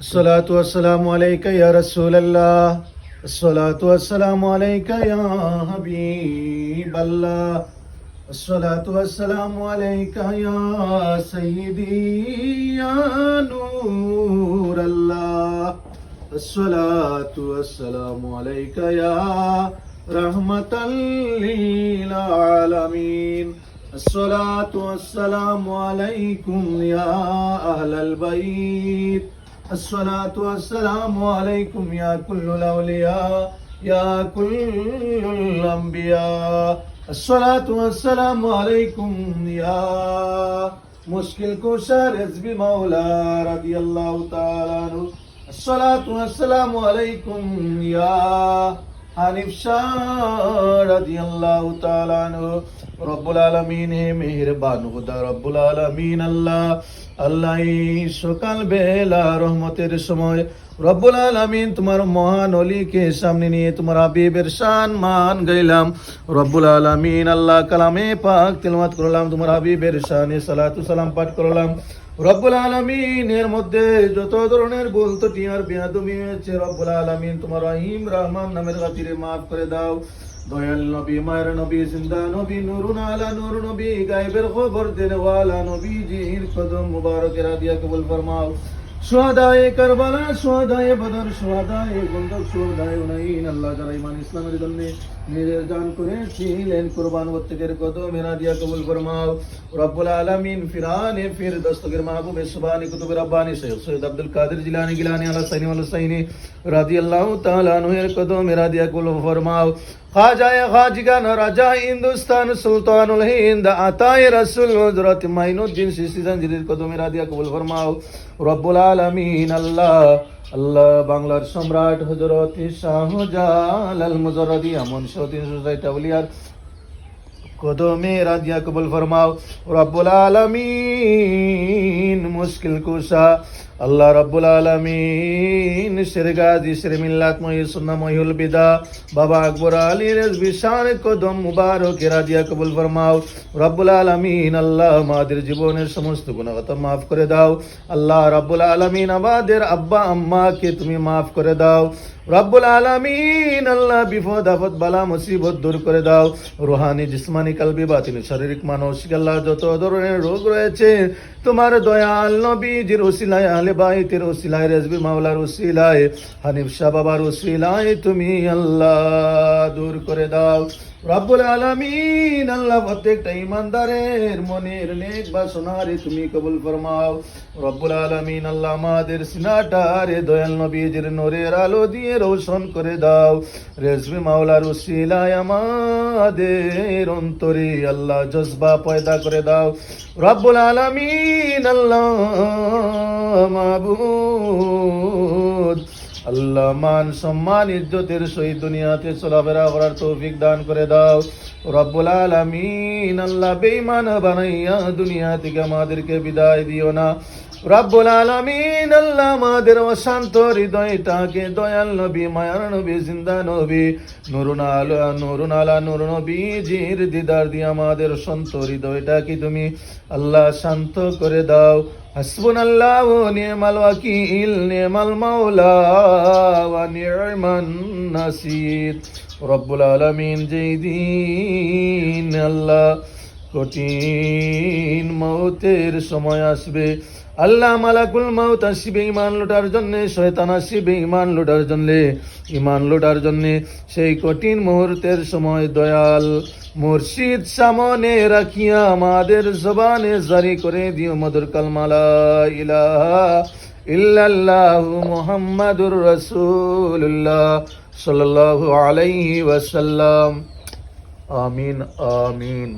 الصلاة والسلام عليك يا رسول الله. الصلاة والسلام عليك يا حبيب الله. الصلاة والسلام عليك يا سيدي يا نور الله. الصلاة والسلام عليك يا رحمة للعالمين. الصلاة والسلام عليكم يا أهل البيت. الصلاة والسلام عليكم يا كل الأولياء يا كل الأنبياء الصلاة والسلام عليكم يا مشكل كشار حزب مولا رضي الله تعالى عنه الصلاة والسلام عليكم يا حنيف شاه رضي الله تعالى عنه রব্বুল আলামিন, হে মেহেরবান খুদা রব্বুল আলামিন, আল্লাহ আল্লাহ সকাল বেলা রহমতের সময় রব্বুল আলামিন তোমার মহান অলিকে সামনে নিয়ে তোমার হাবিবের শান মান গাইলাম। রব্বুল আলামিন, আল্লাহ কালামে পাক তেলাওয়াত করলাম, তোমার হাবিবের শানে সালাতু সালাম পাঠ করলাম। রব্বুল আলমিন, এর মধ্যে যত ধরনের ভুল ত্রুটি আর হয়েছে, রব্বুল আলমিন তোমার রহিম, রহমান নামের খাতিরে মাফ করে দাও। দয়াল নবী, মায়ের নবী, জিন্দা নবী, নুরুন আলা নূর নবী, গায়েবের খবর দেন ওয়ালা নবী জির কদম মুবারকের আদিয়া কবুল ফরমাও। সোহাদায়ে কারবালা, সোহাদায়ে বদর, সোহাদায়ে গন্দক সোহাদায়ে উনাইন আল্লাহ যারা ইমান ইসলামের জন্য নিজের জান করেছিলেন, কোরবান প্রত্যেকের কদম মেরা দিয়া কবুল ফরমাও। রব্বুল আলামিন ফিরানে ফির দস্তগীর মাহবুব সুবহানি কুতুব রব্বানি শেখ সৈয়দ আব্দুল কাদের জিলানি গিলানি আলা সাইনি ওয়াল সাইনি রাদিয়াল্লাহু তাআলা আনহু এর কদম মেরা দিয়া কবুল ফরমাও। খাজায়ে খাজিগান রাজা হিন্দুস্তান সুলতানুল হিন্দ, আতায়ে রাসূল হযরত মাইনুদ্দিন সিসি জাঞ্জিরের কদম মেরা দিয়া কবুল ফরমাও। রব্বুল আলামিন, আল্লাহ আল্লাহ, বাংলার সম্রাট হজরত শাহজালাল মুজরদি আমন সৌদিন সুজাইত আউলিয়ার কদমে রাজিয়া কবুল ফরমাও। রব্বুল আলামিন মুশকিল কুশা আল্লাহ রব্বুল আলামিন শেরগাজি শের মিল্লাত মহি সুন্না মহিউল বিদা। বাবা আকবর আলী রেজবি শান কদম মুবারক রাজিয়া কবুল ফরমাও। রব্বুল আলামিন, আল্লাহ আমাদের জীবনের সমস্ত গুণগত মাফ করে দাও। আল্লাহ রব্বুল আলামিন আমাদের আব্বা, আম্মাকে তুমি মাফ করে দাও। রব্বুল আলামিন, আল্লাহ বিপদ, আপদ, বালা, মুসিবত দূর করে দাও। রুহানি, জিসমানি, কালবি, বাতিনি, শারীরিক, মানসিক, আল্লাহ যত ধরনের রোগ রয়েছে, তোমার দয়াল নবীজির ওসিলায় আহলে বাইতের ওসিলায়, রেজবি মাওলার ওসিলায়, হানিফ শাহ বাবার ওসিলায় তুমি আল্লাহ দূর করে দাও। রব্বুল আলামিন আল্লাহ প্রত্যেকটা ইমানদারের মনের নেক বাসনারে তুমি কবুল ফরমাও। রব্বুল আলামিন আল্লাহ আমাদের সিনাটারে দয়াল নবীজির নূরের আলো দিয়ে রোশন করে দাও। রেজবি মাওলার উসিলায় আমাদের অন্তরে আল্লাহ জজবা পয়দা করে দাও। রব্বুল আলামিন আল্লাহ মাবুদ। আল্লাহ মান সম্মান, ইজ্জতের সহিত দুনিয়াতে চলাফেরা করার তৌফিক দান করে দাও। রব্বুল আলামিন, আল্লাহ বেঈমান বানাইয়া দুনিয়া থেকে আমাদেরকে বিদায় দিও না। রব্বুল আলামিন, আল্লাহ আমাদের অশান্ত হৃদয়টাকে দয়াল নবী, মায়ার নবী, জিন্দা নবী, নুরুন আলা নুরুন আলা, নুর নবী জির দিদার দিয়ে আমাদের শান্ত হৃদয়টাকে তুমি আল্লাহ শান্ত করে দাও। হাসবুন আল্লাহ নিয়মাল ওয়াকিল, নিয়মাল মাওলা ওয়া নিয়মান নাসির। রব্বুল আলামিন, যেই দিন আল্লাহ কঠিন মৌতের সময় আসবে আল্লাহ মালাকুল মাউত আসবে ইমান লুটার জন্য, শয়তান আসবে ইমান লুটার জন্য। ইমান লুটার জন্য সেই কঠিন মুহূর্তের সময় দয়াল মুর্শিদ সামনে রাখিয়া আমাদের জবানে জারি করে দিও মধুর কালমালা ইলাহা ইল্লাল্লাহু মুহাম্মাদুর সাল্লাল্লাহু আলাইহি ওয়াসাল্লাম। আমিন আমিন।